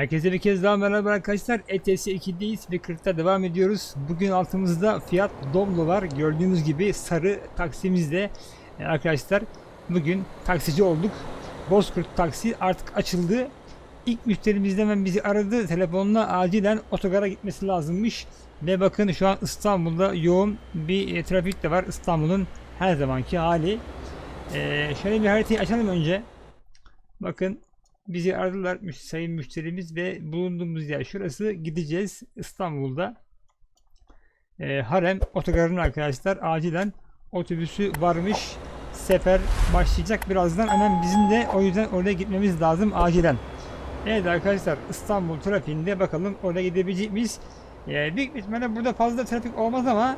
Herkese bir kez daha merhaba arkadaşlar. ETS 2'deyiz ve 40'ta devam ediyoruz. Bugün altımızda Fiat Doblo var. Gördüğünüz gibi sarı taksimizde e, arkadaşlar. Bugün taksici olduk. Bozkurt taksi artık açıldı. İlk müşterimiz hemen bizi aradı. Telefonla acilen otogara gitmesi lazımmış. Ve bakın şu an İstanbul'da yoğun bir e, trafik de var. İstanbul'un her zamanki hali. E, şöyle bir haritayı açalım önce. Bakın bizi aradılar sayın müşterimiz ve bulunduğumuz yer şurası. Gideceğiz İstanbul'da. Ee, Harem otogarının arkadaşlar. Acilen otobüsü varmış. Sefer başlayacak birazdan. Hemen bizim de o yüzden oraya gitmemiz lazım acilen. Evet arkadaşlar İstanbul trafiğinde bakalım oraya gidebilecek miyiz? Ee, büyük ihtimalle burada fazla trafik olmaz ama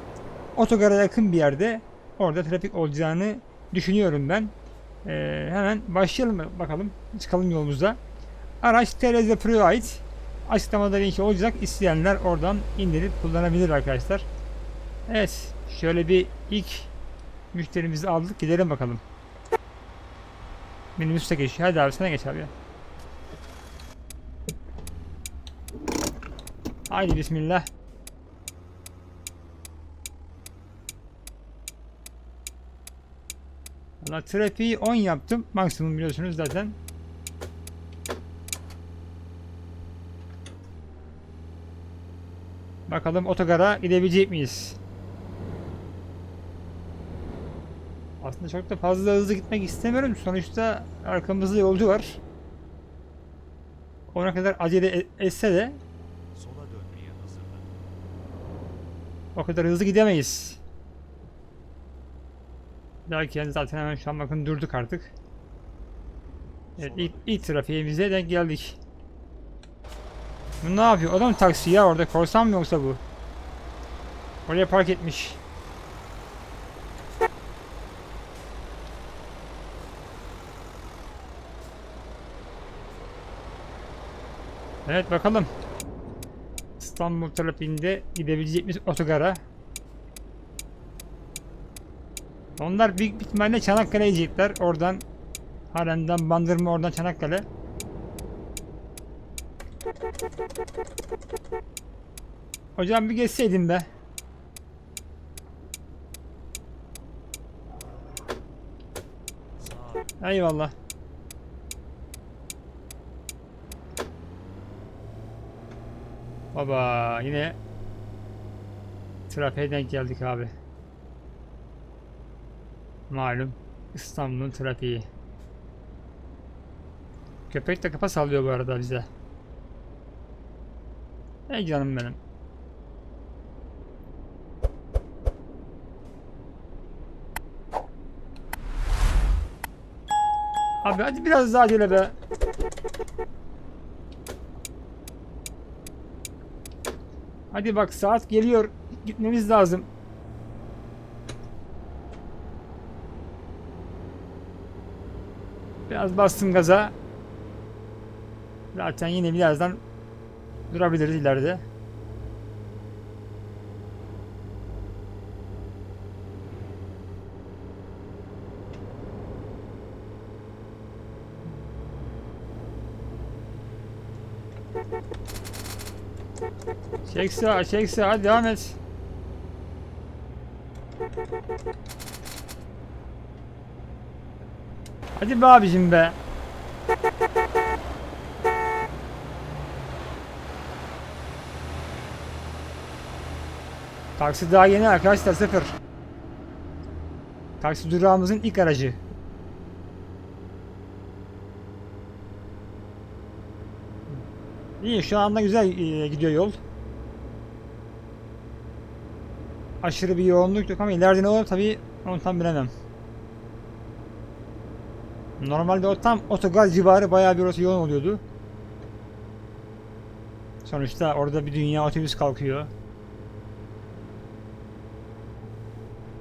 otogara yakın bir yerde orada trafik olacağını düşünüyorum ben ee, hemen başlayalım bakalım. Çıkalım yolumuza. Araç Tereze Pro'ya ait. Açıklamada linki olacak. İsteyenler oradan indirip kullanabilir arkadaşlar. Evet. Şöyle bir ilk müşterimizi aldık. Gidelim bakalım. Minibüste geçiyor. Hadi abi sana geç abi. Haydi bismillah. Valla trafiği 10 yaptım. Maksimum biliyorsunuz zaten. Bakalım otogara gidebilecek miyiz? Aslında çok da fazla hızlı gitmek istemiyorum. Sonuçta arkamızda yolcu var. Ona kadar acele e- etse de o kadar hızlı gidemeyiz. Derken zaten hemen şu an bakın durduk artık. Evet ilk, ilk trafiğimize denk geldik. Bu ne yapıyor? O da mı taksi ya orada? Korsan mı yoksa bu? Oraya park etmiş. Evet bakalım. İstanbul trafiğinde gidebilecek miyiz otogara? Onlar büyük bir ihtimalle Çanakkale'ye gidecekler. Oradan Harem'den Bandırma oradan Çanakkale. Hocam bir geçseydin be. Eyvallah. Baba yine trafiğe denk geldik abi. Malum İstanbul'un trafiği. Köpek de kafa sallıyor bu arada bize. Ey canım benim. Abi hadi biraz daha acele be. Hadi bak saat geliyor. Gitmemiz lazım. Biraz bastım gaza. Zaten yine birazdan durabiliriz ileride. Çek sağa, çek sağa, devam et. Hadi be abicim be. Taksi daha yeni arkadaşlar sıfır. Taksi durağımızın ilk aracı. İyi şu anda güzel e, gidiyor yol. Aşırı bir yoğunluk yok ama ileride ne olur tabi onu tam bilemem. Normalde o tam otogaz civarı bayağı bir orası yoğun oluyordu. Sonuçta orada bir dünya otobüs kalkıyor.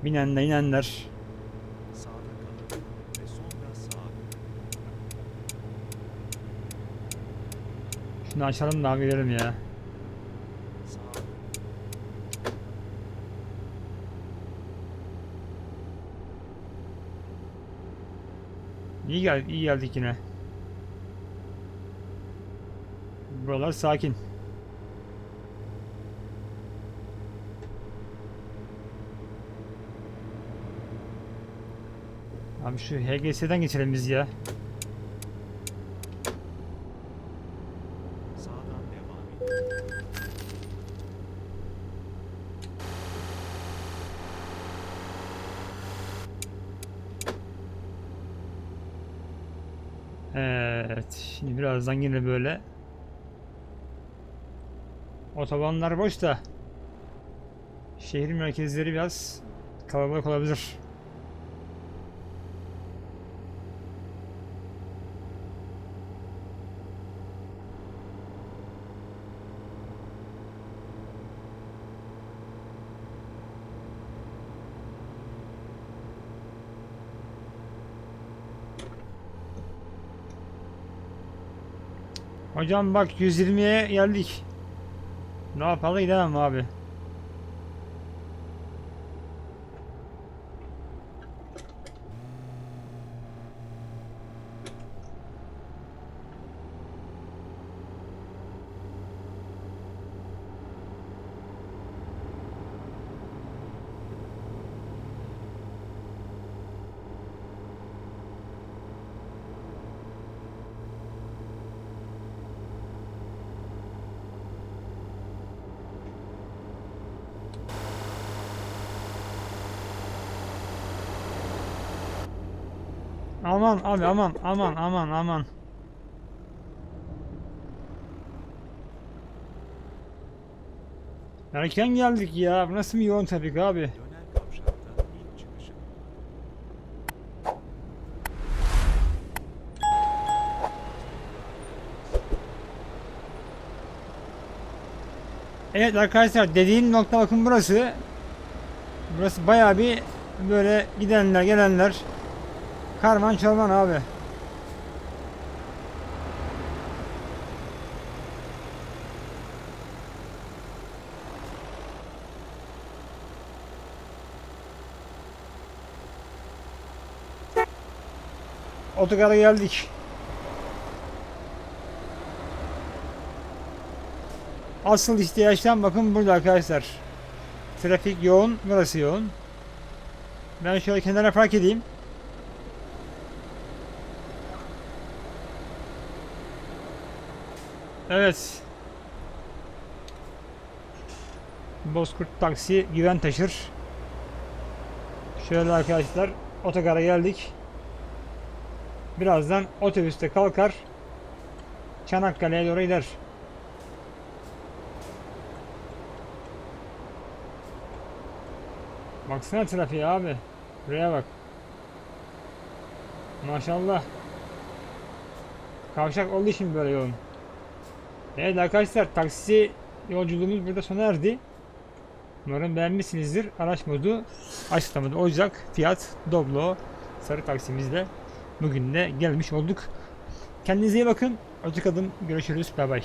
Binenler inenler. Şunu açalım da gidelim ya. Sağa dön. İyi geldik, iyi geldik yine. Buralar sakin. Abi şu HGS'den geçelim biz ya. Evet. Şimdi birazdan yine böyle otobanlar boş da şehir merkezleri biraz kalabalık olabilir. Hocam bak 120'ye geldik. Ne yapalım gidemem abi. Aman abi aman aman aman aman. Erken geldik ya. Bu Nasıl bir yoğun trafik abi? Evet arkadaşlar dediğim nokta bakın burası. Burası bayağı bir böyle gidenler gelenler. Karman çorman abi. Otogara geldik. Asıl ihtiyaçtan bakın burada arkadaşlar. Trafik yoğun, burası yoğun. Ben şöyle kenara park edeyim. Evet. Bozkurt taksi güven taşır. Şöyle arkadaşlar otogara geldik. Birazdan otobüste kalkar. Çanakkale'ye doğru gider. Baksana trafiğe abi. Buraya bak. Maşallah. Kavşak olduğu için böyle yoğun. Evet arkadaşlar taksi yolculuğumuz burada sona erdi. Umarım beğenmişsinizdir. Araç modu açıklamada olacak. Fiyat Doblo sarı taksimizle bugün de gelmiş olduk. Kendinize iyi bakın. Hoşçakalın. Görüşürüz. Bay bay.